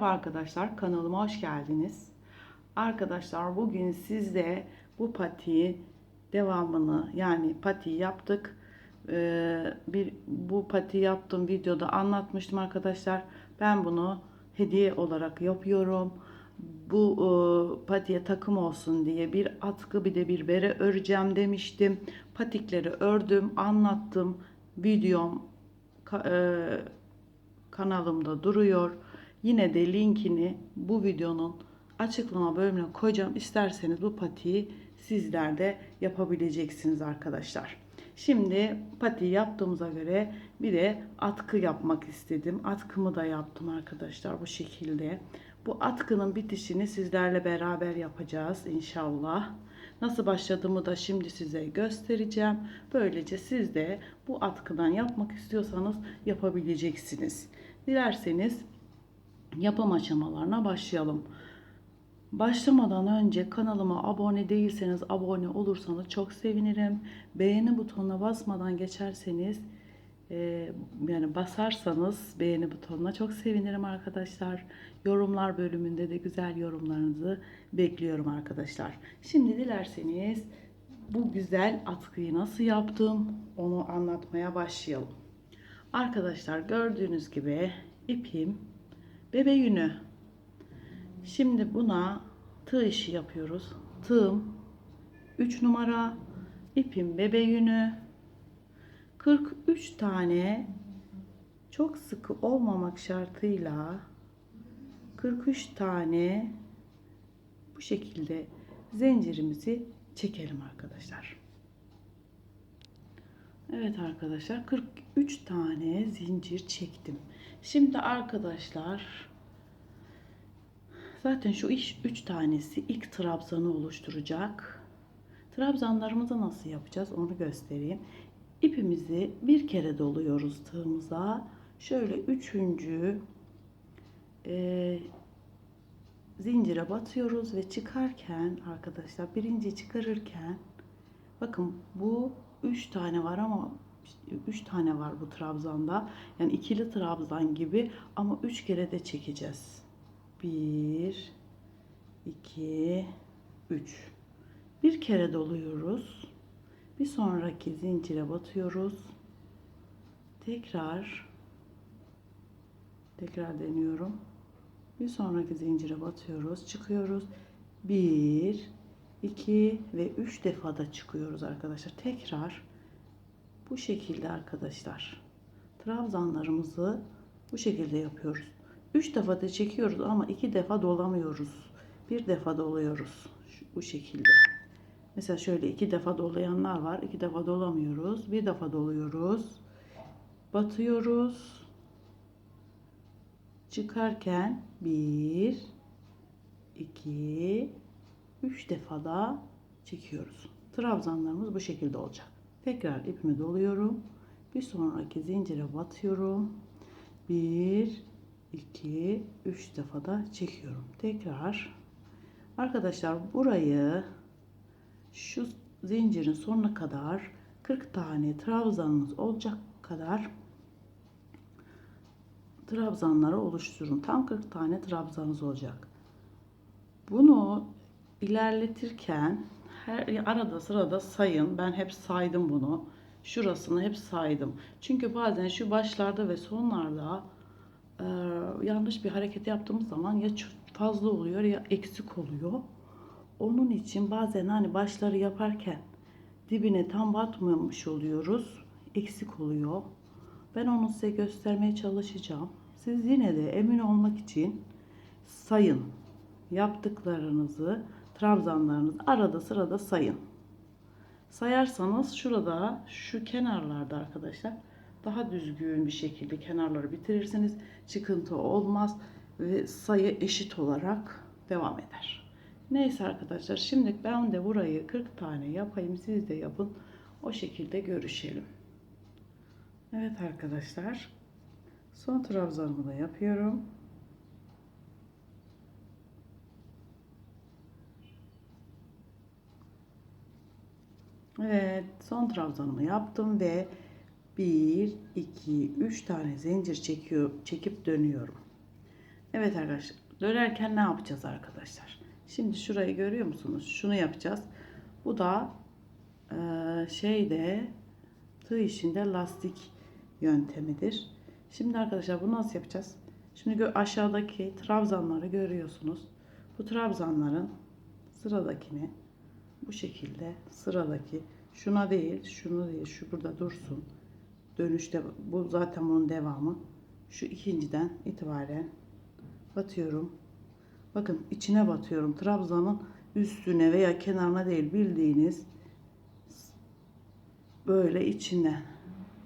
Merhaba arkadaşlar, kanalıma hoş geldiniz. Arkadaşlar bugün sizde bu patiyi devamını yani pati yaptık. Ee, bir bu pati yaptığım videoda anlatmıştım arkadaşlar. Ben bunu hediye olarak yapıyorum. Bu e, patiye takım olsun diye bir atkı bir de bir bere öreceğim demiştim. Patikleri ördüm, anlattım. Videom ka- e, kanalımda duruyor. Yine de linkini bu videonun açıklama bölümüne koyacağım. İsterseniz bu patiyi sizler de yapabileceksiniz arkadaşlar. Şimdi pati yaptığımıza göre bir de atkı yapmak istedim. Atkımı da yaptım arkadaşlar bu şekilde. Bu atkının bitişini sizlerle beraber yapacağız inşallah. Nasıl başladığımı da şimdi size göstereceğim. Böylece siz de bu atkıdan yapmak istiyorsanız yapabileceksiniz. Dilerseniz yapım aşamalarına başlayalım. Başlamadan önce kanalıma abone değilseniz abone olursanız çok sevinirim. Beğeni butonuna basmadan geçerseniz e, yani basarsanız beğeni butonuna çok sevinirim arkadaşlar. Yorumlar bölümünde de güzel yorumlarınızı bekliyorum arkadaşlar. Şimdi dilerseniz bu güzel atkıyı nasıl yaptım onu anlatmaya başlayalım. Arkadaşlar gördüğünüz gibi ipim bebe yünü. Şimdi buna tığ işi yapıyoruz. Tığım 3 numara, ipim bebe yünü. 43 tane çok sıkı olmamak şartıyla 43 tane bu şekilde zincirimizi çekelim arkadaşlar. Evet arkadaşlar 43 tane zincir çektim. Şimdi arkadaşlar zaten şu iş 3 tanesi ilk trabzanı oluşturacak. Trabzanlarımızı nasıl yapacağız onu göstereyim. İpimizi bir kere doluyoruz tığımıza. Şöyle üçüncü e, zincire batıyoruz ve çıkarken arkadaşlar birinci çıkarırken bakın bu 3 tane var ama 3 tane var bu trabzanda. Yani ikili trabzan gibi ama 3 kere de çekeceğiz. 1 2 3 Bir kere doluyoruz. Bir sonraki zincire batıyoruz. Tekrar tekrar deniyorum. Bir sonraki zincire batıyoruz, çıkıyoruz. 1 2 ve 3 defada çıkıyoruz arkadaşlar. Tekrar bu şekilde arkadaşlar. Trabzanlarımızı bu şekilde yapıyoruz. 3 defa da çekiyoruz ama 2 defa dolamıyoruz. Bir defa doluyoruz. Şu, bu şekilde. Mesela şöyle iki defa dolayanlar var. iki defa dolamıyoruz. Bir defa doluyoruz. Batıyoruz. Çıkarken bir, iki, üç defa da çekiyoruz. Trabzanlarımız bu şekilde olacak. Tekrar ipimi doluyorum. Bir sonraki zincire batıyorum. Bir, iki, üç defa da çekiyorum. Tekrar. Arkadaşlar burayı şu zincirin sonuna kadar 40 tane trabzanınız olacak kadar trabzanları oluşturun. Tam 40 tane trabzanınız olacak. Bunu ilerletirken her arada sırada sayın. Ben hep saydım bunu. Şurasını hep saydım. Çünkü bazen şu başlarda ve sonlarda e, yanlış bir hareket yaptığımız zaman ya fazla oluyor ya eksik oluyor. Onun için bazen hani başları yaparken dibine tam batmamış oluyoruz. Eksik oluyor. Ben onu size göstermeye çalışacağım. Siz yine de emin olmak için sayın. Yaptıklarınızı, trabzanlarınızı arada sırada sayın. Sayarsanız şurada, şu kenarlarda arkadaşlar daha düzgün bir şekilde kenarları bitirirsiniz. Çıkıntı olmaz ve sayı eşit olarak devam eder. Neyse arkadaşlar şimdi ben de burayı 40 tane yapayım siz de yapın. O şekilde görüşelim. Evet arkadaşlar. Son trabzanımı da yapıyorum. Evet son trabzanımı yaptım ve 1 2 3 tane zincir çekiyor çekip dönüyorum. Evet arkadaşlar. Dönerken ne yapacağız arkadaşlar? Şimdi şurayı görüyor musunuz? Şunu yapacağız. Bu da eee, şeyde tığ işinde lastik yöntemidir. Şimdi arkadaşlar bunu nasıl yapacağız? Şimdi aşağıdaki trabzanları görüyorsunuz. Bu trabzanların sıradakini bu şekilde sıradaki şuna değil, şunu değil, şu burada dursun. Dönüşte bu zaten bunun devamı. Şu ikinciden itibaren batıyorum. Bakın içine batıyorum. Trabzanın üstüne veya kenarına değil bildiğiniz böyle içinden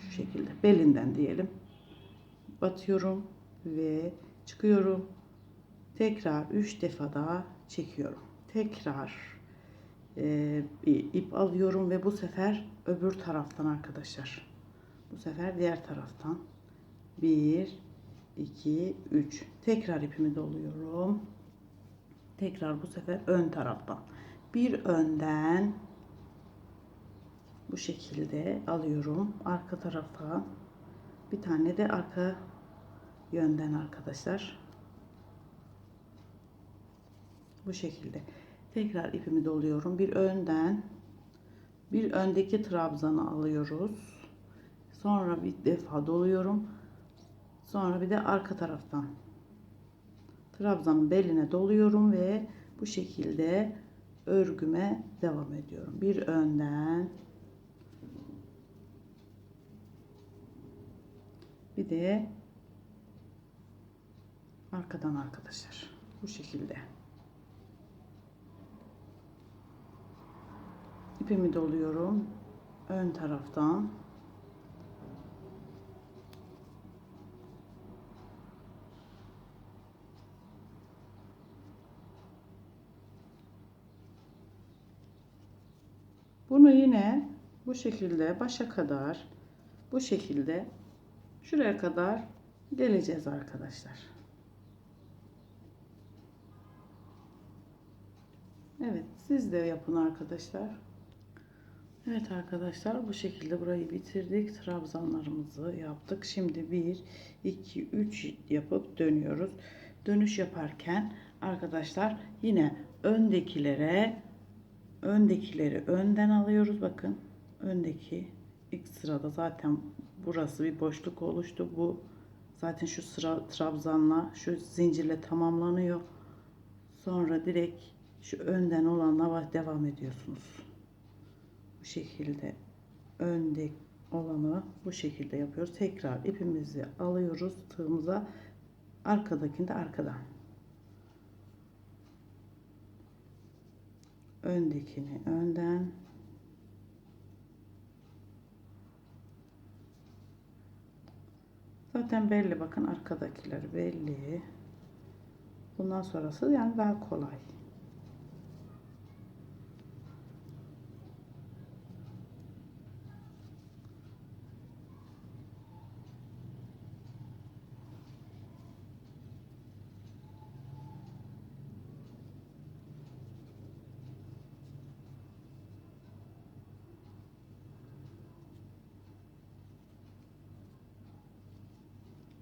şu şekilde belinden diyelim. Batıyorum ve çıkıyorum. Tekrar 3 defa daha çekiyorum. Tekrar e, ip alıyorum ve bu sefer öbür taraftan arkadaşlar. Bu sefer diğer taraftan 1 2 3 tekrar ipimi doluyorum. Tekrar bu sefer ön taraftan. Bir önden bu şekilde alıyorum arka tarafa. Bir tane de arka yönden arkadaşlar. Bu şekilde. Tekrar ipimi doluyorum. Bir önden bir öndeki trabzanı alıyoruz. Sonra bir defa doluyorum. Sonra bir de arka taraftan trabzanın beline doluyorum ve bu şekilde örgüme devam ediyorum. Bir önden bir de arkadan arkadaşlar. Bu şekilde. İpimi doluyorum ön taraftan. Bunu yine bu şekilde başa kadar bu şekilde şuraya kadar geleceğiz arkadaşlar. Evet siz de yapın arkadaşlar. Evet arkadaşlar bu şekilde burayı bitirdik. Trabzanlarımızı yaptık. Şimdi 1, 2, 3 yapıp dönüyoruz. Dönüş yaparken arkadaşlar yine öndekilere öndekileri önden alıyoruz. Bakın öndeki ilk sırada zaten burası bir boşluk oluştu. Bu zaten şu sıra trabzanla şu zincirle tamamlanıyor. Sonra direkt şu önden olanla devam ediyorsunuz. Bu şekilde önde olanı bu şekilde yapıyoruz. Tekrar ipimizi alıyoruz tığımıza. Arkadakini de arkadan. öndekini önden zaten belli bakın arkadakiler belli bundan sonrası yani daha kolay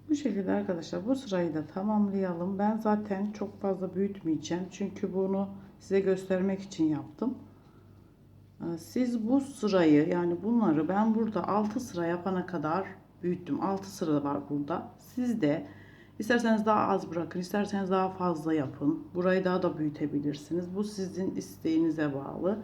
Bu şekilde arkadaşlar bu sırayı da tamamlayalım. Ben zaten çok fazla büyütmeyeceğim. Çünkü bunu size göstermek için yaptım. Ee, Siz bu sırayı yani bunları ben burada 6 sıra yapana kadar büyüttüm. 6 sıra var burada. Siz de isterseniz daha az bırakın, isterseniz daha fazla yapın. Burayı daha da büyütebilirsiniz. Bu sizin isteğinize bağlı.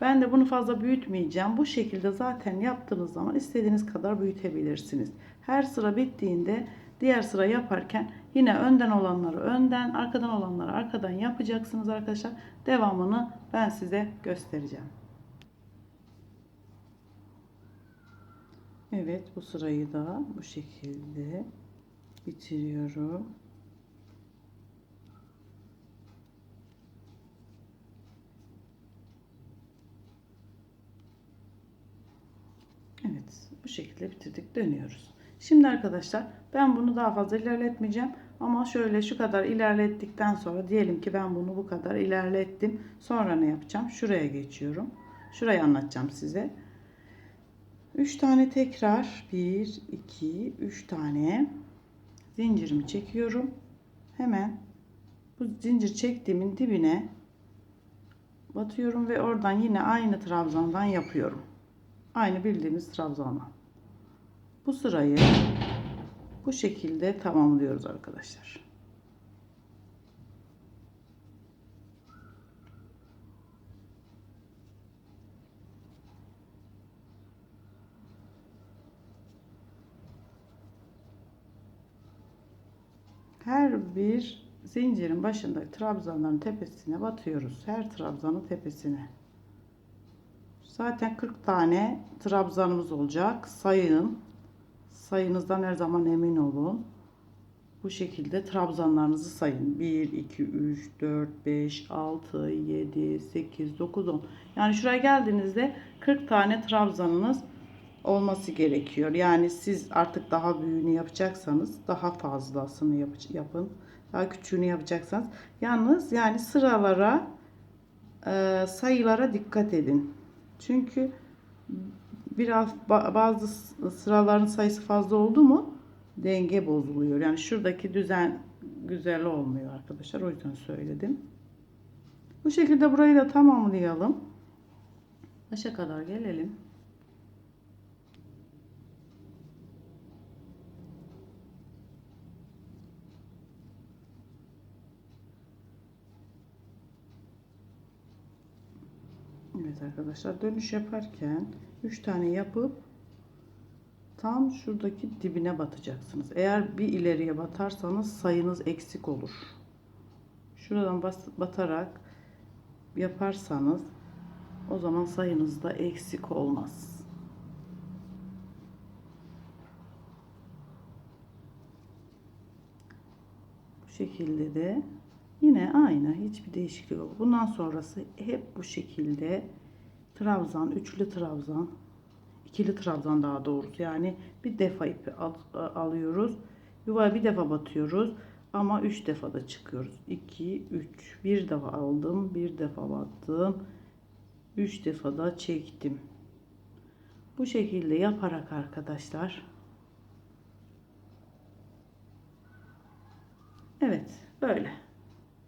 Ben de bunu fazla büyütmeyeceğim. Bu şekilde zaten yaptığınız zaman istediğiniz kadar büyütebilirsiniz. Her sıra bittiğinde diğer sıra yaparken yine önden olanları önden, arkadan olanları arkadan yapacaksınız arkadaşlar. Devamını ben size göstereceğim. Evet bu sırayı da bu şekilde bitiriyorum. Evet bu şekilde bitirdik dönüyoruz. Şimdi arkadaşlar ben bunu daha fazla ilerletmeyeceğim. Ama şöyle şu kadar ilerlettikten sonra diyelim ki ben bunu bu kadar ilerlettim. Sonra ne yapacağım? Şuraya geçiyorum. Şurayı anlatacağım size. 3 tane tekrar 1 2 3 tane zincirimi çekiyorum. hemen bu zincir çektiğimin dibine batıyorum ve oradan yine aynı trabzandan yapıyorum. Aynı bildiğimiz trabzandan. Bu sırayı bu şekilde tamamlıyoruz arkadaşlar. Her bir zincirin başındaki trabzanların tepesine batıyoruz. Her trabzanın tepesine. Zaten 40 tane trabzanımız olacak. Sayın. Sayınızdan her zaman emin olun. Bu şekilde trabzanlarınızı sayın. 1, 2, 3, 4, 5, 6, 7, 8, 9, 10. Yani şuraya geldiğinizde 40 tane trabzanınız olması gerekiyor. Yani siz artık daha büyüğünü yapacaksanız daha fazlasını yap yapın. Daha küçüğünü yapacaksanız. Yalnız yani sıralara e, sayılara dikkat edin. Çünkü biraz bazı sıraların sayısı fazla oldu mu denge bozuluyor. Yani şuradaki düzen güzel olmuyor arkadaşlar. O yüzden söyledim. Bu şekilde burayı da tamamlayalım. Başa kadar gelelim. Evet arkadaşlar dönüş yaparken 3 tane yapıp tam şuradaki dibine batacaksınız. Eğer bir ileriye batarsanız sayınız eksik olur. Şuradan batarak yaparsanız o zaman sayınız da eksik olmaz. Bu şekilde de Yine aynı hiçbir değişiklik yok. Bundan sonrası hep bu şekilde trabzan, üçlü trabzan, ikili trabzan daha doğrusu. Yani bir defa ipi al, alıyoruz. Yuvaya bir defa batıyoruz. Ama üç defa da çıkıyoruz. 2, 3. Bir defa aldım. Bir defa battım. Üç defa da çektim. Bu şekilde yaparak arkadaşlar. Evet. Böyle.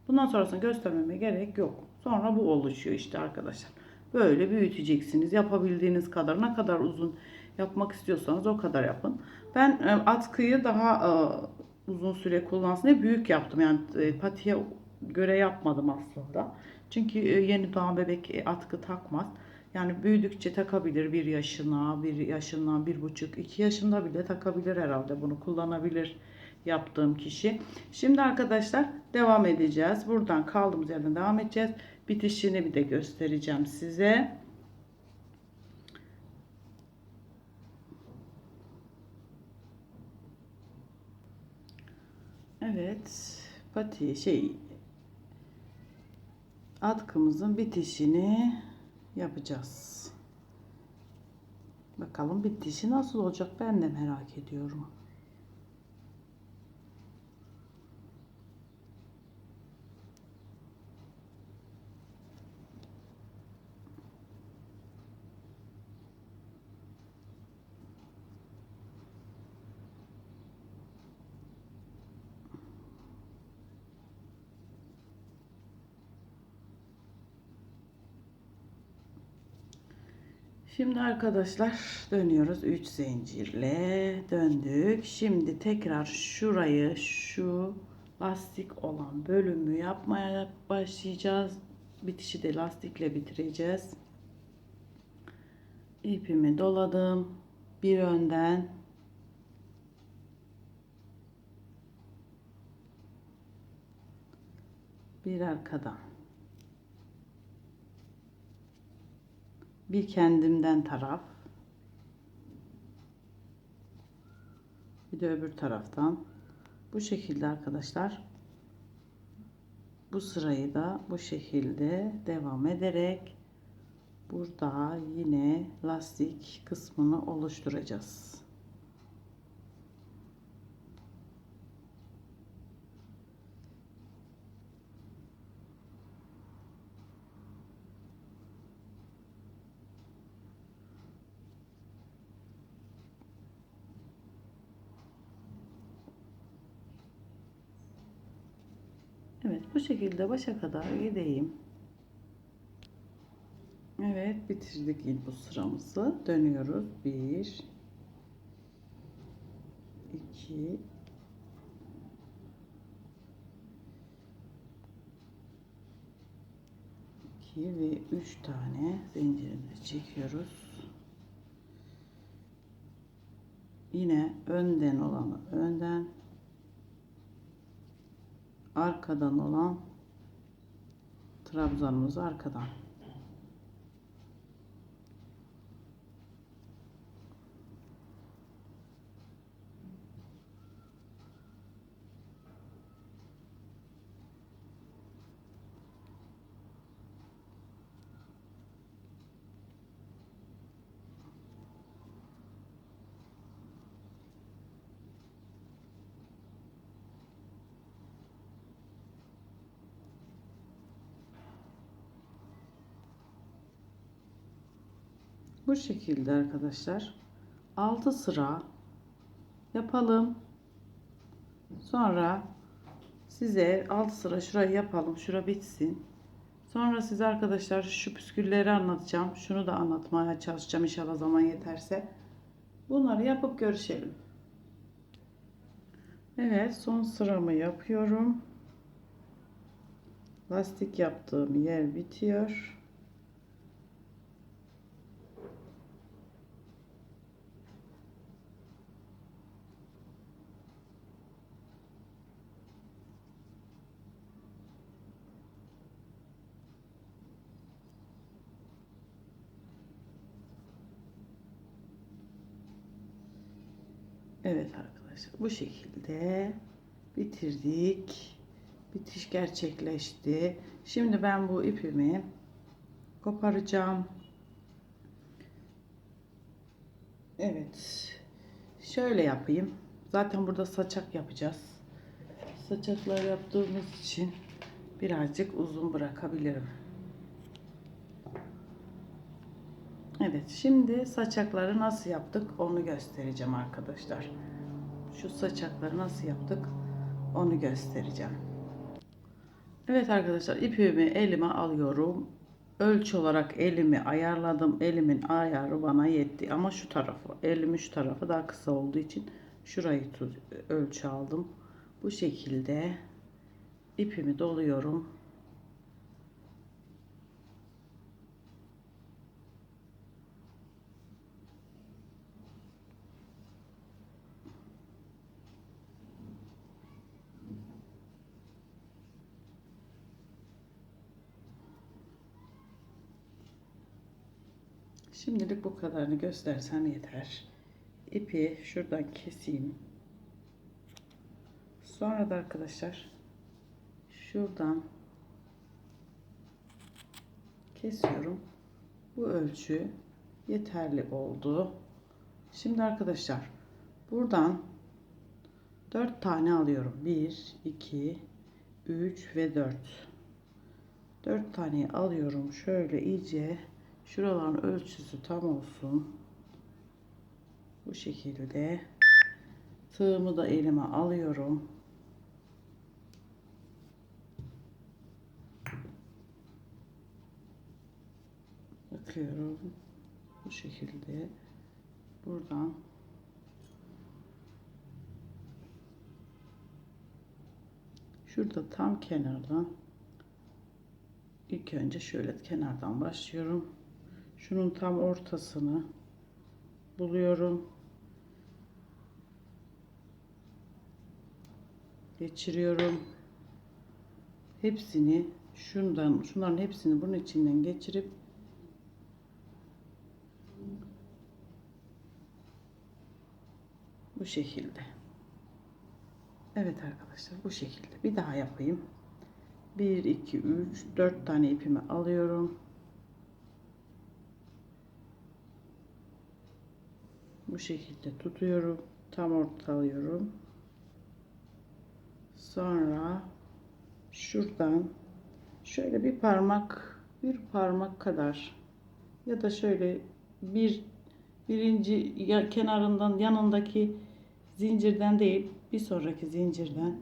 Bundan sonrasını göstermeme gerek yok. Sonra bu oluşuyor işte arkadaşlar. Böyle büyüteceksiniz. Yapabildiğiniz kadar ne kadar uzun yapmak istiyorsanız o kadar yapın. Ben e, atkıyı daha e, uzun süre kullansın diye büyük yaptım. Yani e, patiye göre yapmadım aslında. Çünkü yeni doğan bebek atkı takmaz. Yani büyüdükçe takabilir bir yaşına, bir yaşından bir buçuk, iki yaşında bile takabilir herhalde bunu kullanabilir yaptığım kişi. Şimdi arkadaşlar devam edeceğiz. Buradan kaldığımız yerden devam edeceğiz. Bitişini bir de göstereceğim size. Evet. Pati şey atkımızın bitişini yapacağız. Bakalım bitişi nasıl olacak ben de merak ediyorum. Şimdi arkadaşlar dönüyoruz 3 zincirle döndük. Şimdi tekrar şurayı şu lastik olan bölümü yapmaya başlayacağız. Bitişi de lastikle bitireceğiz. İpimi doladım. Bir önden bir arkadan bir kendimden taraf. Bir de öbür taraftan. Bu şekilde arkadaşlar. Bu sırayı da bu şekilde devam ederek burada yine lastik kısmını oluşturacağız. Evet bu şekilde başa kadar gideyim. Evet bitirdik ilk bu sıramızı. Dönüyoruz. Bir, iki, iki ve üç tane zincirimizi çekiyoruz. Yine önden olanı önden, arkadan olan trabzanımızı arkadan. Bu şekilde arkadaşlar 6 sıra yapalım. Sonra size 6 sıra şurayı yapalım. Şura bitsin. Sonra size arkadaşlar şu püskülleri anlatacağım. Şunu da anlatmaya çalışacağım inşallah zaman yeterse. Bunları yapıp görüşelim. Evet son sıramı yapıyorum. Lastik yaptığım yer bitiyor. Evet bu şekilde bitirdik. Bitiş gerçekleşti. Şimdi ben bu ipimi koparacağım. Evet. Şöyle yapayım. Zaten burada saçak yapacağız. Saçaklar yaptığımız için birazcık uzun bırakabilirim. Evet, şimdi saçakları nasıl yaptık onu göstereceğim arkadaşlar. Şu saçakları nasıl yaptık onu göstereceğim. Evet arkadaşlar ipimi elime alıyorum. Ölçü olarak elimi ayarladım. Elimin ayarı bana yetti ama şu tarafı, elimin şu tarafı daha kısa olduğu için şurayı ölçü aldım. Bu şekilde ipimi doluyorum. Şimdilik bu kadarını göstersem yeter. İpi şuradan keseyim. Sonra da arkadaşlar şuradan kesiyorum. Bu ölçü yeterli oldu. Şimdi arkadaşlar buradan 4 tane alıyorum. 1 2 3 ve 4. 4 taneyi alıyorum. Şöyle iyice Şuraların ölçüsü tam olsun. Bu şekilde. Tığımı da elime alıyorum. Bakıyorum. Bu şekilde. Buradan Şurada tam kenardan ilk önce şöyle kenardan başlıyorum şunun tam ortasını buluyorum. Geçiriyorum. Hepsini şundan şunların hepsini bunun içinden geçirip bu şekilde. Evet arkadaşlar bu şekilde. Bir daha yapayım. 1 2 3 4 tane ipimi alıyorum. Bu şekilde tutuyorum. Tam ortalıyorum sonra şuradan şöyle bir parmak bir parmak kadar ya da şöyle bir birinci ya kenarından yanındaki zincirden değil bir sonraki zincirden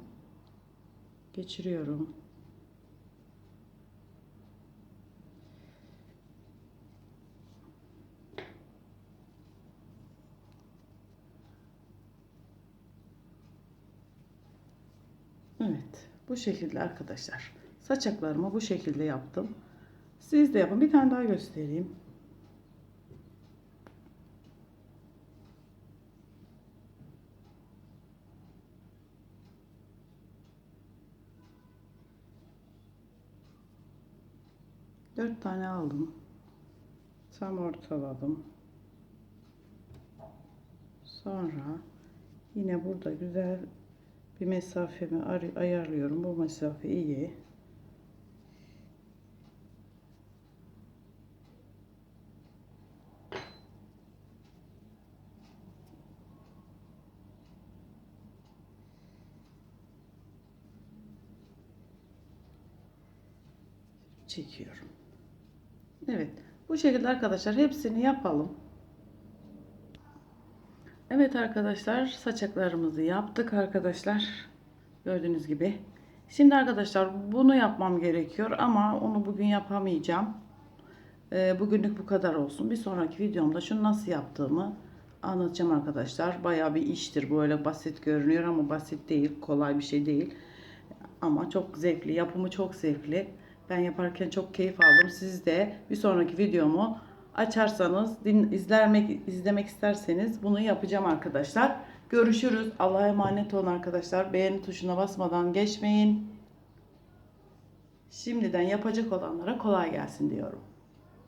geçiriyorum Bu şekilde arkadaşlar. Saçaklarımı bu şekilde yaptım. Siz de yapın. Bir tane daha göstereyim. Dört tane aldım. Tam ortaladım. Sonra yine burada güzel bir mesafemi ar- ayarlıyorum. Bu mesafe iyi. Çekiyorum. Evet. Bu şekilde arkadaşlar hepsini yapalım. Evet arkadaşlar saçaklarımızı yaptık arkadaşlar. Gördüğünüz gibi. Şimdi arkadaşlar bunu yapmam gerekiyor ama onu bugün yapamayacağım. Ee, bugünlük bu kadar olsun. Bir sonraki videomda şunu nasıl yaptığımı anlatacağım arkadaşlar. Bayağı bir iştir. Böyle basit görünüyor ama basit değil. Kolay bir şey değil. Ama çok zevkli. Yapımı çok zevkli. Ben yaparken çok keyif aldım. Siz de bir sonraki videomu açarsanız, din, izlemek, izlemek isterseniz bunu yapacağım arkadaşlar. Görüşürüz. Allah'a emanet olun arkadaşlar. Beğeni tuşuna basmadan geçmeyin. Şimdiden yapacak olanlara kolay gelsin diyorum.